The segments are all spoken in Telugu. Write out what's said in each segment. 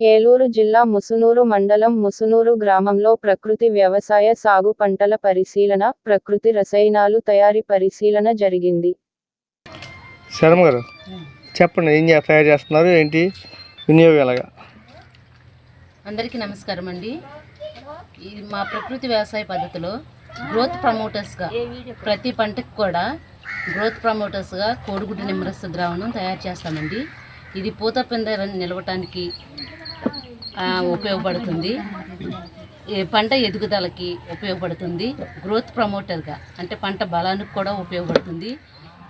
ఏలూరు జిల్లా ముసునూరు మండలం ముసునూరు గ్రామంలో ప్రకృతి వ్యవసాయ సాగు పంటల పరిశీలన ప్రకృతి రసాయనాలు తయారీ పరిశీలన జరిగింది. శర్మ గారు చెప్పండి ఏం తయారు చేస్తున్నారు ఏంటి వినియోగం ఎలాగా? అందరికీ నమస్కారం అండి. ఇది మా ప్రకృతి వ్యవసాయ పద్ధతిలో గ్రోత్ ప్రమోటర్స్గా ప్రతి పంటకు కూడా గ్రోత్ ప్రమోటర్స్గా కోడిగుడ్డు నిమ్మరస ద్రావణం తయారు చేస్తామండి. ఇది పూత పింద నిలవటానికి ఉపయోగపడుతుంది. పంట ఎదుగుదలకి ఉపయోగపడుతుంది. గ్రోత్ ప్రమోటర్గా అంటే పంట బలానికి కూడా ఉపయోగపడుతుంది.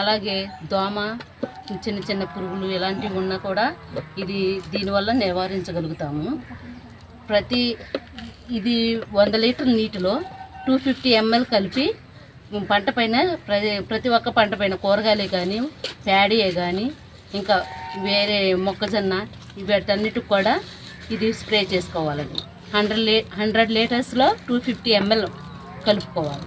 అలాగే దోమ చిన్న చిన్న పురుగులు ఇలాంటివి ఉన్నా కూడా ఇది దీనివల్ల నివారించగలుగుతాము. ప్రతి ఇది వంద లీటర్ నీటిలో టూ ఫిఫ్టీ ఎంఎల్ కలిపి పంట పైన ప్రతి ప్రతి ఒక్క పంట పైన కూరగాయలే కానీ ప్యాడీయే కానీ ఇంకా వేరే మొక్కజొన్న వీటన్నిటికి కూడా ఇది స్ప్రే చేసుకోవాలండి. హండ్రెడ్ లీ హండ్రెడ్ లీటర్స్లో టూ ఫిఫ్టీ ఎంఎల్ కలుపుకోవాలి.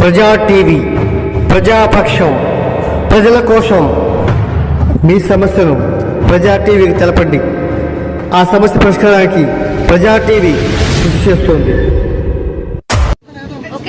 ప్రజా టీవీ ప్రజాపక్షం ప్రజల కోసం మీ సమస్యను ప్రజా టీవీకి తెలపండి. ఆ సమస్య పరిష్కారానికి ప్రజా టీవీ కృషి చేస్తుంది.